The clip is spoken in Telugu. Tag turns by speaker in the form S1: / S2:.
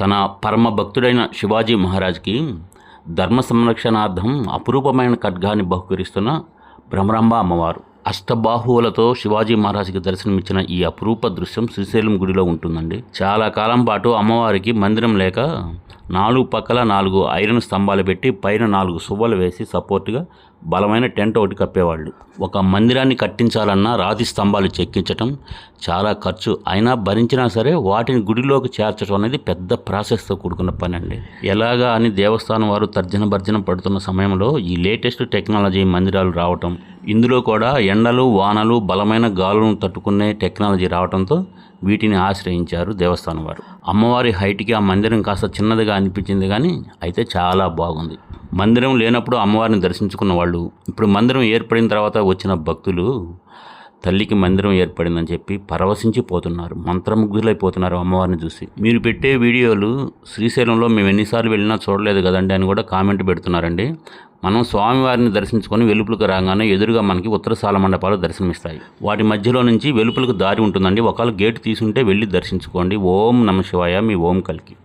S1: తన పరమ భక్తుడైన శివాజీ మహారాజ్కి ధర్మ సంరక్షణార్థం అపురూపమైన ఖడ్గాన్ని బహుకరిస్తున్న భ్రమరాంబ అమ్మవారు. అష్టబాహువులతో శివాజీ మహారాజుకి దర్శనమిచ్చిన ఈ అపురూప దృశ్యం శ్రీశైలం గుడిలో ఉంటుందండి. చాలా కాలం పాటు అమ్మవారికి మందిరం లేక నాలుగు పక్కల నాలుగు ఐరన్ స్తంభాలు పెట్టి పైన నాలుగు సువ్వలు వేసి సపోర్ట్గా బలమైన టెంట్ ఒకటి కప్పేవాళ్ళు. ఒక మందిరాన్ని కట్టించాలన్నా రాతి స్తంభాలు చెక్కించటం చాలా ఖర్చు. అయినా భరించినా సరే వాటిని గుడిలోకి చేర్చడం అనేది పెద్ద ప్రాసెస్తో కూడుకున్న పని అండి ఎలాగా అని దేవస్థానం వారు తర్జన భర్జన పడుతున్న సమయంలో ఈ లేటెస్ట్ టెక్నాలజీ మందిరాలు రావటం ఇందులో కూడా ఎండలు వానలు బలమైన గాలులను తట్టుకునే టెక్నాలజీ రావడంతో వీటిని ఆశ్రయించారు దేవస్థానం వారు. అమ్మవారి హైట్కి ఆ మందిరం కాస్త చిన్నదిగా అనిపించింది కానీ అయితే చాలా బాగుంది. మందిరం లేనప్పుడు అమ్మవారిని దర్శించుకున్న వాళ్ళు ఇప్పుడు మందిరం ఏర్పడిన తర్వాత వచ్చిన భక్తులు తల్లికి మందిరం ఏర్పడిందని చెప్పి పరవశించిపోతున్నారు మంత్రముగ్ధులైపోతున్నారు అమ్మవారిని చూసి. మీరు పెట్టే వీడియోలు శ్రీశైలంలో మేము ఎన్నిసార్లు వెళ్ళినా చూడలేదు కదండి అని కూడా కామెంట్ పెడుతున్నారండి. మనం స్వామివారిని దర్శించుకొని వెలుపులకు రాగానే ఎదురుగా మనకి ఉత్తర సాల మండపాలు దర్శనమిస్తాయి. వాటి మధ్యలో నుంచి వెలుపులకు దారి ఉంటుందండి. ఒకవేళ గేటు తీసుంటే వెళ్ళి దర్శించుకోండి. ఓం నమ శివాయ. మీ ఓం కలికి.